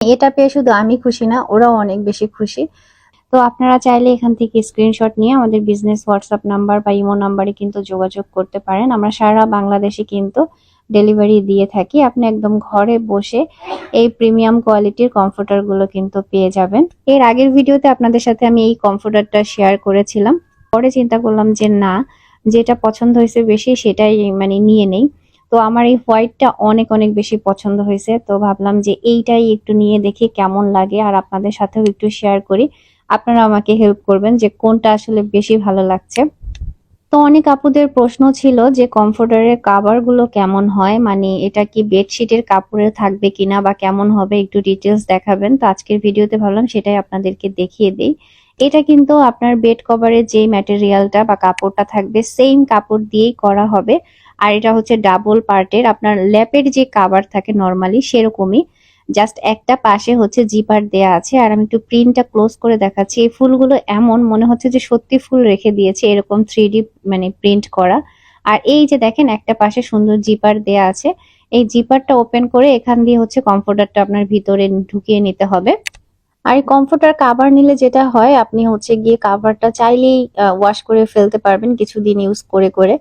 এটা পেয়ে শুধু আমি খুশি না, ওরাও অনেক বেশি খুশি। তো আপনারা চাইলে এখান থেকে স্ক্রিনশট নিয়ে আমাদের বিজনেস হোয়াটসঅ্যাপ নাম্বার বা ইমো নাম্বারে কিন্তু যোগাযোগ করতে পারেন। আমরা সারা বাংলাদেশে কিন্তু ডেলিভারি দিয়ে থাকি। আপনি একদম ঘরে বসে এই প্রিমিয়াম কোয়ালিটির কমফোর্টারগুলো কিন্তু পেয়ে যাবেন। এর আগের ভিডিওতে আপনাদের সাথে আমি এই কমফোর্টারটা শেয়ার করেছিলাম। পরে চিন্তা করলাম যে না, যেটা পছন্দ হয়েছে বেশি সেটাই মানে নিয়ে নেই। তো আমার এই হোয়াইটটা অনেক অনেক বেশি পছন্দ হয়েছে। তো ভাবলাম যে এইটাই একটু নিয়ে দেখি কেমন লাগে আর আপনাদের সাথেও একটু শেয়ার করি। আপনারা আমাকে হেল্প করবেন যে কোনটা আসলে বেশি ভালো লাগছে। তো অনেক আপুদের প্রশ্ন ছিল যে কমফোর্টারের কাভারগুলো কেমন হয়? মানে এটা কি বেডশিটের কাপড়ে থাকবে কিনা বা কেমন হবে? একটু ডিটেলস দেখাবেন। তো আজকের ভিডিওতে ভাবলাম সেটাই আপনাদেরকে দেখিয়ে দিই। এটা কিন্তু আপনার বেড কভারের যে ম্যাটেরিয়ালটা বা কাপড়টা থাকবে সেম কাপড় দিয়েই করা হবে। আর এটা হচ্ছে ডাবল পার্টের আপনার ল্যাপের যে কাভার থাকে নর্মালি সেরকমই। জাস্ট একটা পাশে হচ্ছে জিপার দেয়া আছে। আর আমি একটু প্রিন্টটা ক্লোজ করে দেখাচ্ছি। এই ফুলগুলো এমন মনে হচ্ছে যে সত্যি ফুল রেখে দিয়েছে, এরকম থ্রি মানে প্রিন্ট করা। আর এই যে দেখেন, একটা পাশে সুন্দর জিপার দেয়া আছে। এই জিপারটা ওপেন করে এখান দিয়ে হচ্ছে কমফোর্টারটা আপনার ভিতরে ঢুকিয়ে নিতে হবে। আর এই কমফোর্টার কাভার নিলে যেটা হয়, আপনি হচ্ছে গিয়ে কাভারটা চাইলেই ওয়াশ করে ফেলতে পারবেন কিছুদিন ইউজ করে করে।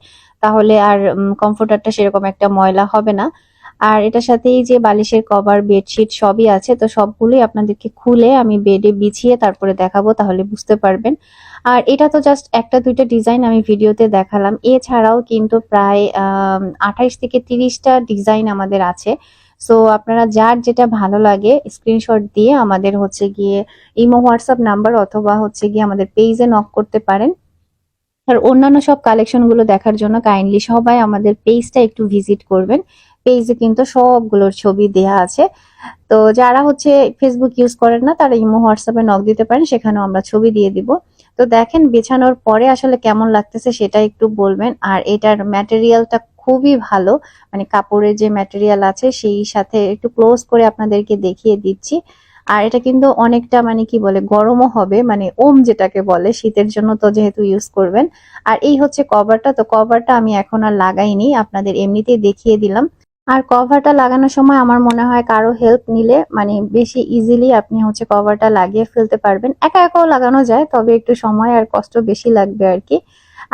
তাহলে আর কমফোর্টারটা সেরকম একটা ময়লা হবে না। আর এটার সাথেই যে বালিশের কভার বেডশিট সবই আছে, তো সবগুলোই আপনাদেরকে খুলে আমি বেডে বিছিয়ে তারপরে দেখাবো, তাহলে বুঝতে পারবেন। আর এটা তো জাস্ট একটা দুইটা ডিজাইন আমি ভিডিওতে দেখালাম। এছাড়াও কিন্তু প্রায় আঠাইশ থেকে তিরিশটা ডিজাইন আমাদের আছে। সো আপনারা যার যেটা ভালো লাগে স্ক্রিনশট দিয়ে আমাদের হচ্ছে গিয়ে ইমো, হোয়াটসঅ্যাপ নাম্বার অথবা হচ্ছে গিয়ে আমাদের পেজে নক করতে পারেন। আর অন্যান্য সব কালেকশনগুলো দেখার জন্য কাইন্ডলি সবাই আমাদের পেজটা একটু ভিজিট করবেন। পেজে কিন্তু সবগুলোর ছবি দেয়া আছে। তো যারা হচ্ছে ফেসবুক ইউজ করেন না, তারা ইমো, হোয়াটসঅ্যাপে নক দিতে পারেন, সেখানেও আমরা ছবি দিয়ে দিব। তো দেখেন, বেছানোর পরে আসলে কেমন লাগতেছে সেটা একটু বলবেন। আর এটার ম্যাটেরিয়ালটা খুবই ভালো। মানে কাপড়ের যে ম্যাটেরিয়াল আছে সেই সাথে একটু ক্লোজ করে আপনাদেরকে দেখিয়ে দিচ্ছি। আর এটা কিন্তু অনেকটা মানে কি বলে, গরমও হবে মানে ওম যেটাকে বলে, শীতের জন্য তো যেহেতু ইউজ করবেন। আর এই হচ্ছে কভারটা তো কভারটা আমি এখন আর লাগাইনি, আপনাদের এমনিতেই দেখিয়ে দিলাম। আর কভারটা লাগানোর সময় আমার মনে হয় কারও হেল্প নিলে মানে বেশি ইজিলি আপনি হচ্ছে কভারটা লাগিয়ে ফেলতে পারবেন। একা একাও লাগানো যায়, তবে একটু সময় আর কষ্ট বেশি লাগবে আর কি।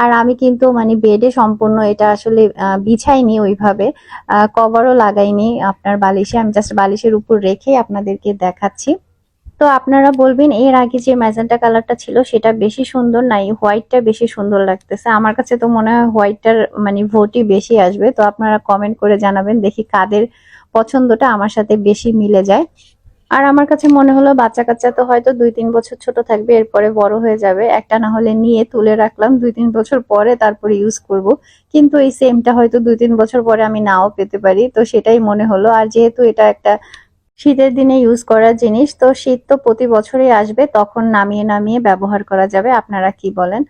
আর আমি কিন্তু মানে বেডে সম্পূর্ণ এটা আসলে বিছাইনি ওইভাবে। কভারও লাগাইনি আপনার বালিশে। আমি জাস্ট বালিশের উপর রেখে আপনাদেরকে দেখাচ্ছি। তো আপনারা বলবেন, এর আগে যে ম্যাজেন্টা কালারটা ছিল, সেটা বেশি সুন্দর নাই হোয়াইটটা বেশি সুন্দর লাগতেছে। আমার কাছে তো মনে হয় হোয়াইটটার মানে ভোটই বেশি আসবে। তো আপনারা কমেন্ট করে জানাবেন, দেখি কাদের পছন্দটা আমার সাথে বেশি মিলে যায়। আর আমার কাছে মনে হলো বাচ্চা কাচ্চা তো হয়তো দুই তিন বছর ছোট থাকবে, এরপরে বড় হয়ে যাবে। একটা না হলে নিয়ে তুলে রাখলাম, দুই তিন বছর পরে তারপরে ইউজ করব। কিন্তু এই সেমটা হয়তো দুই তিন বছর পরে আমি নাও পেতে পারি। তো সেটাই মনে হলো। আর যেহেতু এটা একটা শীতের দিনে ইউজ করার জিনিস, তো শীত তো প্রতি বছরই আসবে, তখন নামিয়ে নামিয়ে ব্যবহার করা যাবে। আপনারা কি বলেন?